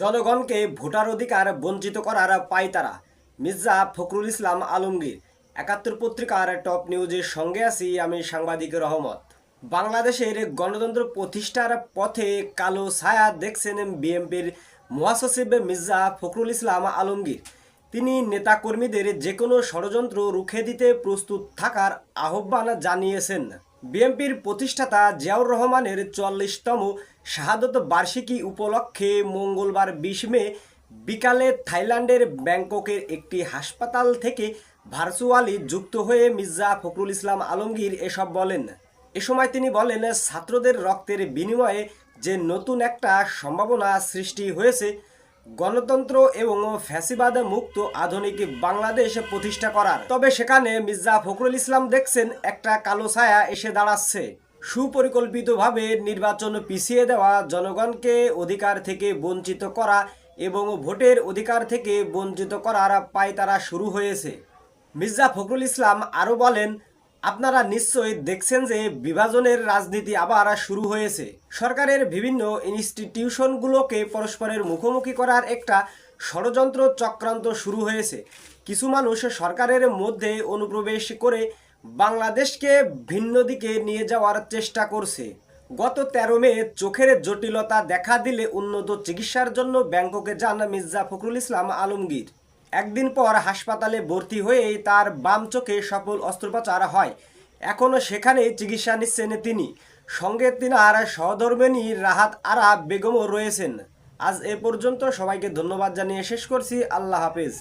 জনগণকে ভোটার অধিকার বঞ্চিত করার পায়তারা মির্জা ফখরুল ইসলাম আলমগীর, একাত্তর পত্রিকার টপ নিউজের সঙ্গে আছি আমি সাংবাদিক রহমত। বাংলাদেশের গণতন্ত্র প্রতিষ্ঠার পথে কালো ছায়া দেখছেন বিএনপির মহাসচিব মির্জা ফখরুল ইসলাম আলমগীর। তিনি নেতাকর্মীদের যে কোনো ষড়যন্ত্র রুখে দিতে প্রস্তুত থাকার আহ্বান জানিয়েছেন। বিএনপির প্রতিষ্ঠাতা জিয়াউর রহমানের চল্লিশতম শাহাদত বার্ষিকী উপলক্ষে মঙ্গলবার বিশ মে বিকালে থাইল্যান্ডের ব্যাংককের একটি হাসপাতাল থেকে ভার্চুয়ালি যুক্ত হয়ে মির্জা ফখরুল ইসলাম আলমগীর এসব বলেন। এ সময় তিনি বলেন, ছাত্রদের রক্তের বিনিময়ে যে নতুন একটা সম্ভাবনা সৃষ্টি হয়েছে গণতন্ত্র এবং ফ্যাসিবাদ মুক্ত আধুনিক বাংলাদেশ প্রতিষ্ঠা করার। তবে সেখানে মির্জা ফখরুল ইসলাম দেখছেন একটা কালো ছায়া এসে দাঁড়াচ্ছে। সুপরিকল্পিতভাবে নির্বাচন পিছিয়ে দেওয়া জনগণকে অধিকার থেকে বঞ্চিত করা এবং ভোটের অধিকার থেকে বঞ্চিত করার পায়তারা শুরু হয়েছে। মির্জা ফখরুল ইসলাম আরও বলেন আপনারা নিশ্চয়ই দেখছেন যে বিভাজনের রাজনীতি আবার শুরু হয়েছে। সরকারের বিভিন্ন ইনস্টিটিউশনগুলোকে পরস্পরের মুখোমুখি করার একটা ষড়যন্ত্র চক্রান্ত শুরু হয়েছে। কিছু মানুষ সরকারের মধ্যে অনুপ্রবেশ করে বাংলাদেশকে ভিন্ন দিকে নিয়ে যাওয়ার চেষ্টা করছে। গত তেরো মে চোখের জটিলতা দেখা দিলে উন্নত চিকিৎসার জন্য ব্যাংককে যান মির্জা ফখরুল ইসলাম আলমগীর। একদিন পর হাসপাতালে ভর্তি হয়ে তার বাম চোখে সফল অস্ত্রোপচার হয়। এখনও সেখানে চিকিৎসা নিচ্ছেন তিনি। সঙ্গে তিনি আর সহধর্মিনী রাহাত আরা বেগমও রয়েছেন। আজ এ পর্যন্ত সবাইকে ধন্যবাদ জানিয়ে শেষ করছি। আল্লাহ হাফেজ।